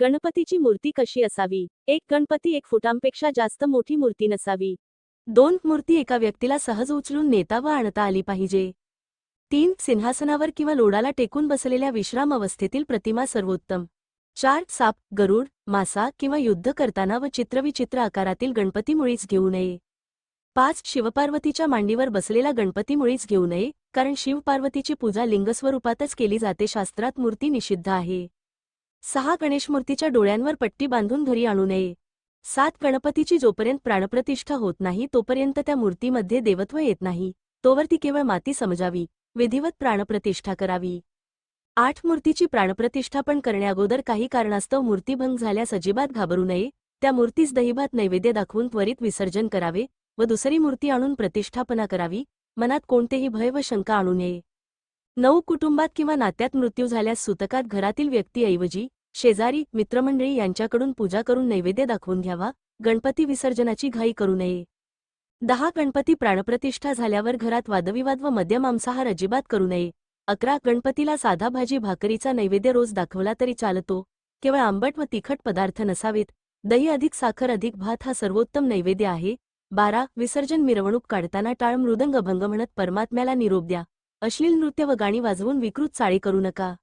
गणपतीची मूर्ती कशी असावी? एक गणपती एक फुटांपेक्षा जास्त मोठी मूर्ती नसावी. दोन मूर्ती एका व्यक्तीला सहज उचलून नेता व आणता आली पाहिजे. तीन सिंहासनावर किंवा लोडाला टेकून बसलेल्या विश्राम अवस्थेतील प्रतिमा सर्वोत्तम. चार साप गरुड मासा किंवा युद्ध करताना व चित्रविचित्र आकारातील गणपती मुळीच घेऊ नये. पाच शिवपार्वतीच्या मांडीवर बसलेला गणपती मुळीच घेऊ नये कारण शिवपार्वतीची पूजा लिंगस्वरूपातच केली जाते शास्त्रात मूर्ती निषिद्ध आहे. सहा गणेशमूर्तीच्या डोळ्यांवर पट्टी बांधून घरी आणू नये. सात गणपतीची जोपर्यंत प्राणप्रतिष्ठा होत नाही तोपर्यंत त्या मूर्तीमध्ये देवत्व येत नाही. तोवर ती केवळ माती समजावी विधिवत प्राणप्रतिष्ठा करावी. आठ मूर्तीची प्राणप्रतिष्ठापन करण्याअगोदर काही कारणास्तव मूर्तीभंग झाल्यास अजिबात घाबरू नये. त्या मूर्तीस दहीभात नैवेद्य दाखवून त्वरित विसर्जन करावे व दुसरी मूर्ती आणून प्रतिष्ठापना करावी. मनात कोणतेही भय व शंका आणू नये. नऊ कुटुंबात किंवा नात्यात मृत्यू झाल्यास सुतकात घरातील व्यक्तीऐवजी शेजारी मित्रमंडळी यांच्याकडून पूजा करून नैवेद्य दाखवून घ्यावा गणपती विसर्जनाची घाई करू नये. दहा गणपती प्राणप्रतिष्ठा झाल्यावर घरात वादविवाद व मद्य मांसाहार अजिबात करू नये. अकरा गणपतीला साधा भाजी भाकरीचा नैवेद्य रोज दाखवला तरी चालतो. केवळ आंबट व तिखट पदार्थ नसावेत. दही अधिक साखर अधिक भात हा सर्वोत्तम नैवेद्य आहे. बारा विसर्जन मिरवणूक काढताना टाळ मृदंग भंग म्हणत परमात्म्याला निरोप द्या. अश्लील नृत्य व गाणी वाजवून विकृत चाळी करू नका.